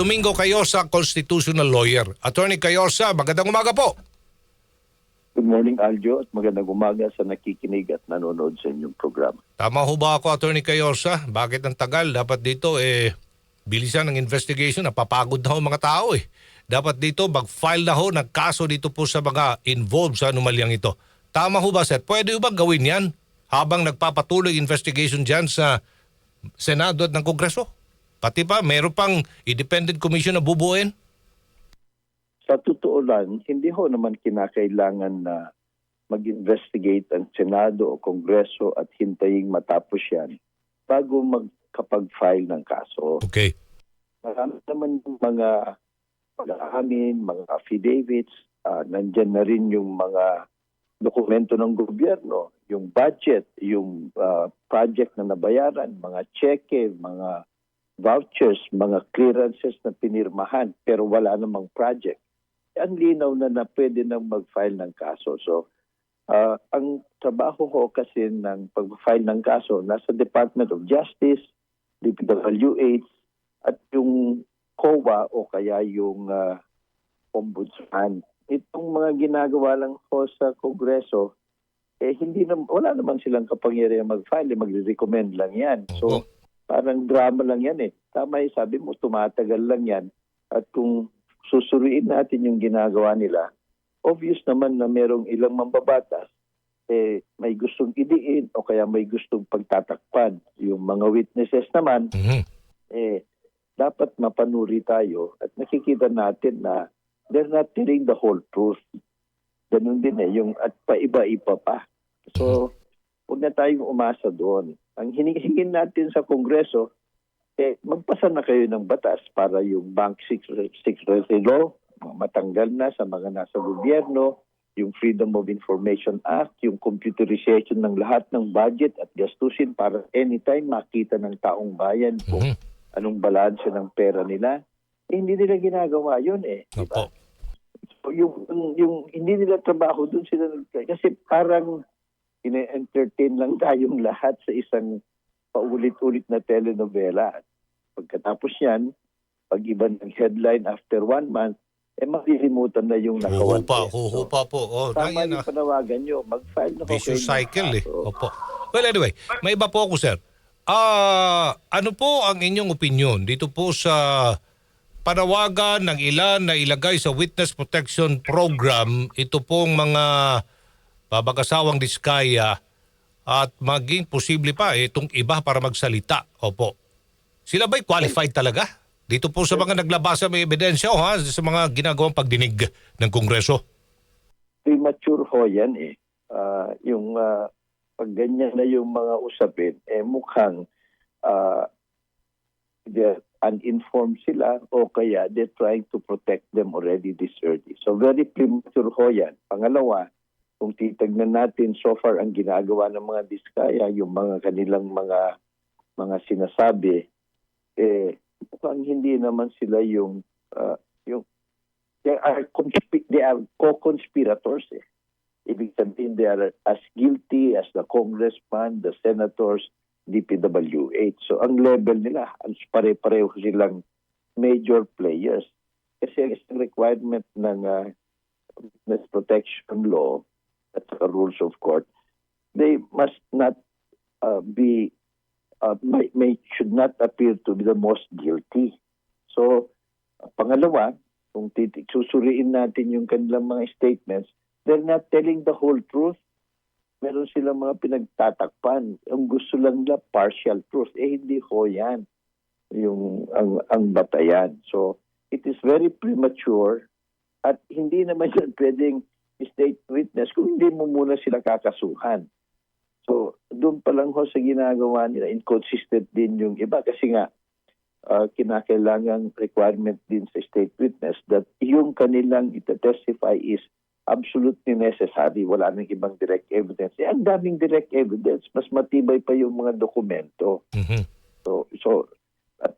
Domingo Cayosa, constitutional lawyer. Attorney Cayosa, magandang umaga po. Good morning, Aljo, at magandang umaga sa nakikinig at nanonood sa inyong programa. Tama ho ba ako, Attorney Cayosa? Bakit ang tagal? Dapat dito, eh, bilisan ng investigation. Napapagod na ho mga tao eh. Dapat dito, mag-file na ho ng kaso dito po sa mga involved sa anomalyang ito. Tama ho ba, sir? Pwede ho ba gawin yan habang nagpapatuloy investigation dyan sa Senado at ng Kongreso? Pati pa, meron pang independent commission na bubuuin? Sa totoo lang, hindi ho naman kinakailangan na mag-investigate ang Senado o Kongreso at hintayin matapos yan bago magkapag-file ng kaso. Okay. Marami naman yung mga pag-aamin, mga affidavits, ah, nandyan na rin yung mga dokumento ng gobyerno, yung budget, yung ah, project na nabayaran, mga cheque, mga vouchers, mga clearances na pinirmahan pero wala namang project. Ang linaw na na pwede nang mag-file ng kaso. So, ah, ang trabaho ko kasi ng pag-file ng kaso nasa Department of Justice, DPWH, at yung COA o kaya yung ah, ombudsman. Itong mga ginagawa lang ko sa Kongreso, eh hindi na, wala naman silang kapangyarihan mag-file, eh, magre-recommend lang yan. So, parang drama lang yan eh. Tama yung sabi mo, tumatagal lang yan. At kung susuriin natin yung ginagawa nila, obvious naman na merong ilang mambabatas, eh, may gustong idiin o kaya may gustong pagtatakpan. Yung mga witnesses naman, Mhm. eh, dapat mapanuri tayo at nakikita natin na they're not telling the whole truth. Ganun din eh, yung at paiba-iba pa. So, huwag na tayong umasa doon. Ang hinihingin natin sa Kongreso, eh, magpasa na kayo ng batas para yung Bank Secrecy Law matanggal na sa mga nasa gobyerno, yung Freedom of Information Act, yung computerization ng lahat ng budget at gastusin para anytime makita ng taong bayan kung Mhm. anong balanse ng pera nila. Eh, hindi nila ginagawa yun eh. di ba? Opo. So, yung, yung, yung hindi nila trabaho doon sila kasi parang ine-entertain lang tayong lahat sa isang paulit-ulit na telenovela. At Pagkatapos yan, pag iba ng headline after one month, eh malilimutan na yung nakawan. Huhupa, huhupa po. Oh, Tama yung panawagan nyo. Mag-file na kayo cycle eh. Opo. Well anyway, may iba po ako sir. Ah, ano po ang inyong opinion dito po sa panawagan ng ilan na ilagay sa Witness Protection Program ito pong mga babag-asawang diskaya at maging posible pa itong iba para magsalita. Opo. Sila ba'y qualified talaga? Dito po sa mga naglabasa may ebidensya o ha, sa mga ginagawang pagdinig ng Kongreso. premature ho yan eh. Ah, yung ah, pag ganyan na yung mga usapin, eh mukhang they're uninformed sila o kaya they're trying to protect them already this early. So very premature ho yan. Pangalawa, kung titignan natin so far ang ginagawa ng mga diskaya, yung mga kanilang mga mga sinasabi, eh mukhang hindi naman sila yung ah, yung they are they are co-conspirators eh. Ibig sabihin they are as guilty as the congressman, the senators, DPWH. So ang level nila, ang pare-pareho silang major players. Kasi ang requirement ng uh, protection law at the rules of court, they must not uh, be uh, may, may should not appear to be the most guilty. So pangalawa, kung susuriin natin yung kanilang mga statements, they're not telling the whole truth. Meron silang mga pinagtatakpan. Ang gusto lang nila partial truth. Eh, hindi ho yan yung ang, ang batayan. So, it is very premature at hindi naman yan pwedeng state witness kung hindi mo muna sila kakasuhan. So, doon pa lang ho sa ginagawa nila, inconsistent din yung iba kasi nga, uh, kinakailangang requirement din sa state witness that yung kanilang ita-testify is absolutely necessary. Wala nang ibang direct evidence. Eh, ang daming direct evidence. Mas matibay pa yung mga dokumento. Mhm. So, so at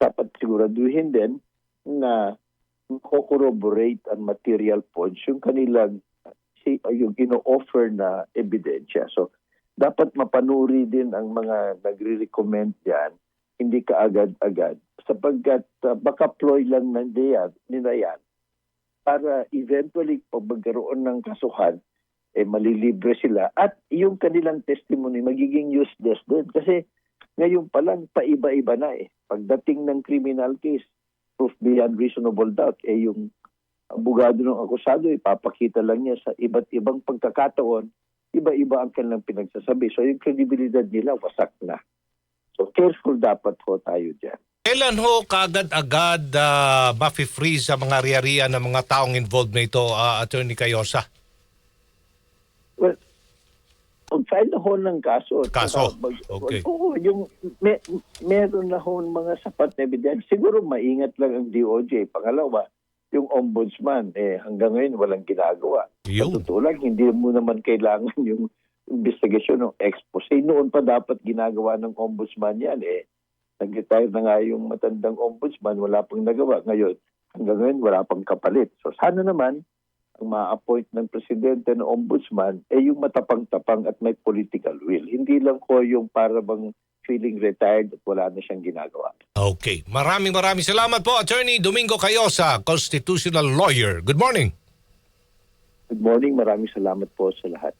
dapat siguraduhin din na corroborate ang material points. Yung kanilang yung ino-offer na ebidensya. So, dapat mapanuri din ang mga nagre-recommend yan hindi kaagad-agad. Sapagkat uh, baka ploy lang nandiyan, nila yan. Para eventually pag magkaroon ng kasuhan, eh malilibre sila. At yung kanilang testimony magiging useless din. Kasi ngayon pa lang paiba-iba na eh. Pagdating ng criminal case, proof beyond reasonable doubt, eh yung abogado ng akusado, ipapakita lang niya sa iba't ibang pagkakataon, iba-iba ang kanilang pinagsasabi. So yung credibility nila wasak na. So careful dapat ho tayo dyan. Kailan ho kaagad-agad uh, mafi-freeze sa mga riya ng mga taong involved na ito, ah, Attorney Cayosa? Mag-file na ho ng kaso. Kaso? Mag- Okay. Oo, yung may, meron na ho mga sapat na ebidensya. Siguro maingat lang ang DOJ. Pangalawa, yung ombudsman, eh, hanggang ngayon walang ginagawa. Yun. Sa totoo lang, hindi mo naman kailangan yung investigation ng expose. Noon pa dapat ginagawa ng ombudsman yan. Eh, nag-retire na nga yung matandang ombudsman, wala pang nagawa. Ngayon, hanggang ngayon, wala pang kapalit. So sana naman, ma-appoint ng presidente ng ombudsman ay yung matapang-tapang at may political will. Hindi lang ko yung para bang feeling retired at wala na siyang ginagawa. Okay. Maraming maraming salamat po, Attorney Domingo Cayosa, constitutional lawyer. Good morning. Good morning, maraming salamat po sa lahat.